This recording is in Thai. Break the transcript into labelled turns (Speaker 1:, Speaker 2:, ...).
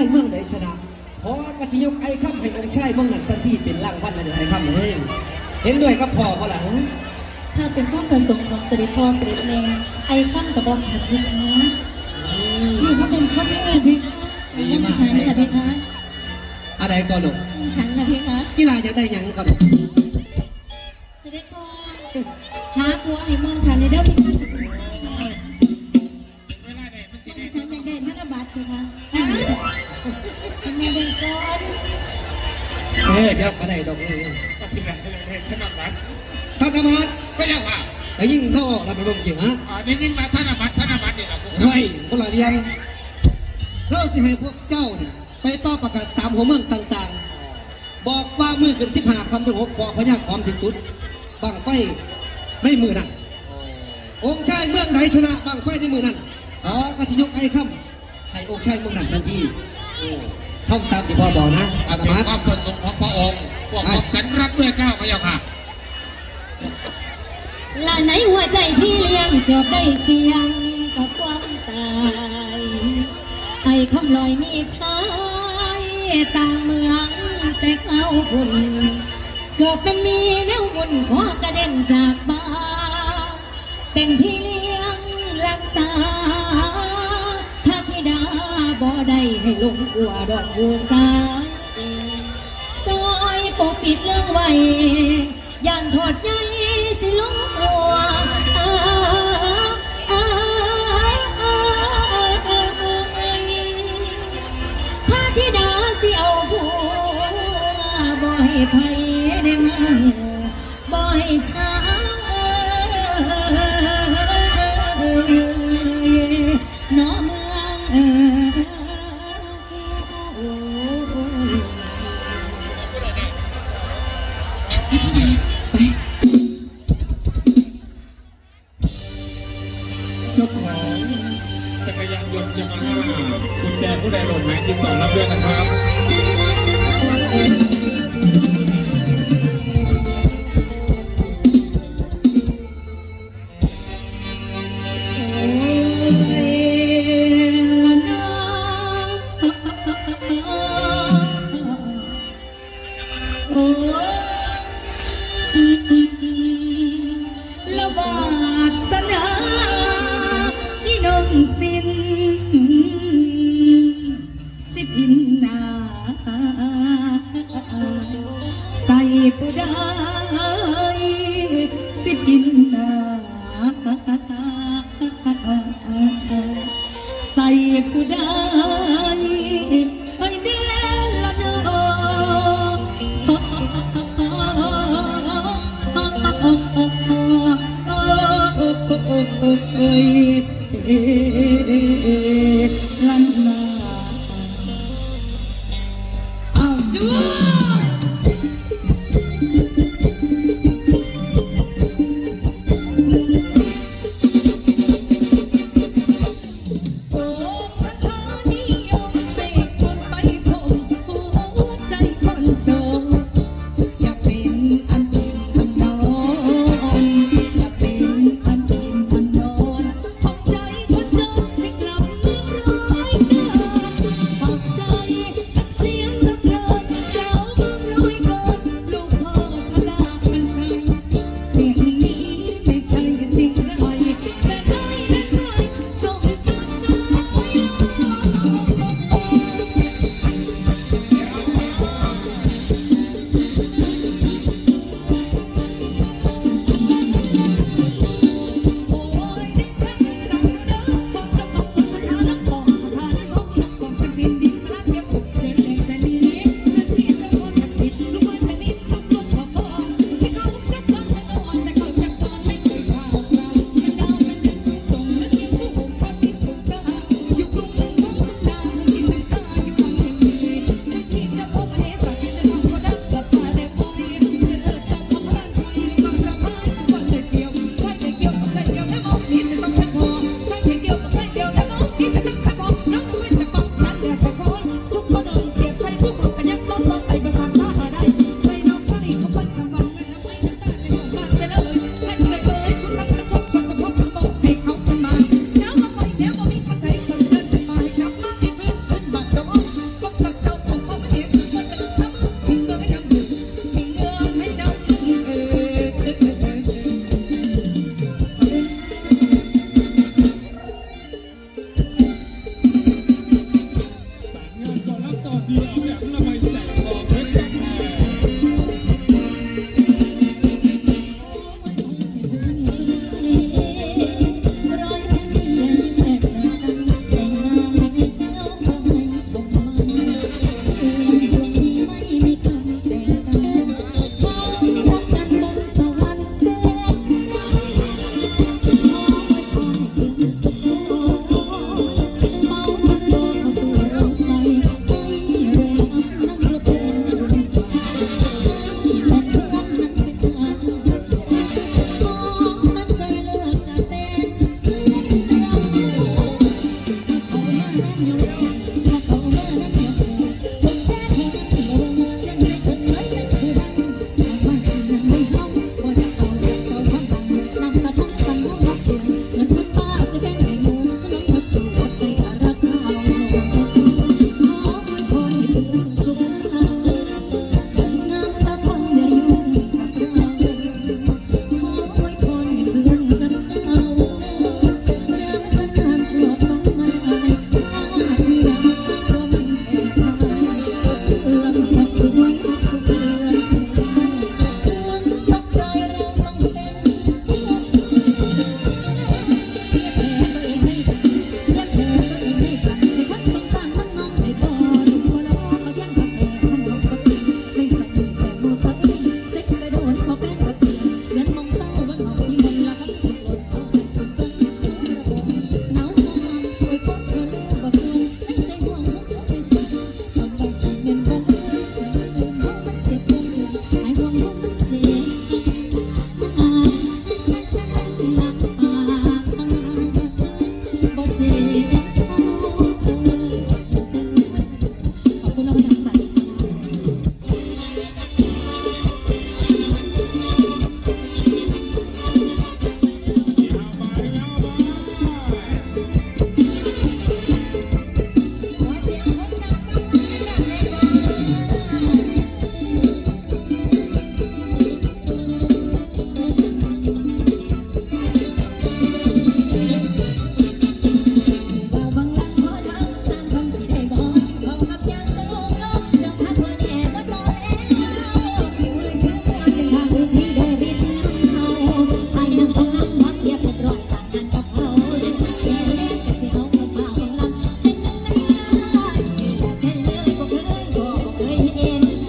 Speaker 1: ายเมืองใดชนะขอกระชิยกไอ้ข้ามให้องค์ชายเมืองนั้นทันทีเป็นร่างวันในไอ้ข้ามเองเห็นด้วยกับพ่อพ่อหลัง
Speaker 2: ถ้าเป็นความประสงค์ของเสด็จพ่อเสด็จแม่ไอ้ข้ามกับบอกขาดพี่คะอยู่ก็เป็นข้อมูลพี่คะ
Speaker 1: ดีมาก
Speaker 2: ฉันนะพี่คะ
Speaker 1: อะไรก็ลูก
Speaker 2: ฉันนะพี่คะ
Speaker 1: กีฬาจะได้หยังก็ลูก
Speaker 2: เสด็จพ่อหาผัวให้มองฉันในเด้อพี่คะ
Speaker 3: เวลาใดมันสิได้
Speaker 2: ฉันอยากได้ธนบัตรพี่คะฉันไม่ได้ก่อน
Speaker 1: เออเดี๋ยวก็ได้ดอกเอง
Speaker 3: ก็ที่ไหนได้ธนบัตร
Speaker 1: ธนบัตร
Speaker 3: ก็ยังว่า
Speaker 1: ไอ้ยิ่งเข้าออกแล้วไปลงเกี่ยวฮะ
Speaker 3: อ่านี่ยิ่งมาธนบัตรธนบัตรนี่แหละพวก
Speaker 1: เฮ้ยคนละเรียนเราสิให้พวกเจ้าเนี่ยไปเป้าประกาศตามหัวเมืองต่างๆ บอกว่ามือขึ้นสิบห้าคำถึงหกปอพญาความถึงจุดบังไฟไม่มือนั่นองค์ชายเมืองไหนชนะบังไฟในมือนั่นขอกระชิยกไอ้คำให้องค์ชายเมืองนั้นทันที ท่องตามที่พ่อบอกนะอา
Speaker 3: อา
Speaker 1: ต
Speaker 3: เป็น
Speaker 1: มา
Speaker 3: ความประสงค์ของพระองค์พวกผมฉันรับด้วยเกล้าพระเจ้าค่ะ
Speaker 2: ลาไหนหัวใจพี่เลี้ยงเกือบได้เสียงกับความตายไอ้คำลอยมีชายต่างเมืองแต่เขาบุญเกือบเป็นมีแนวบุญขอกระเด็นจากบ้านเป็นพี่เลี้ยงรักษาพระธิดา บ่ได้ให้ลงกัวดอกบัวสายซอยปกปิดเรื่องไว้ย่านถอดใยสิลงหัวาอ้าอ้าพระธิดาสิเอาผัวบ่ให้ไผได้มาบ่ให้ชา เจ้า
Speaker 3: ของจักรยานยนต์ยามาฮ่ากุญแจผู้ใดหล่นหายติดต่อรับด้วยนะครับ
Speaker 2: โอ้ ผู้ใดสิพินนาใส่ผู้ใดไปเดละเนอลันนาเอาจ้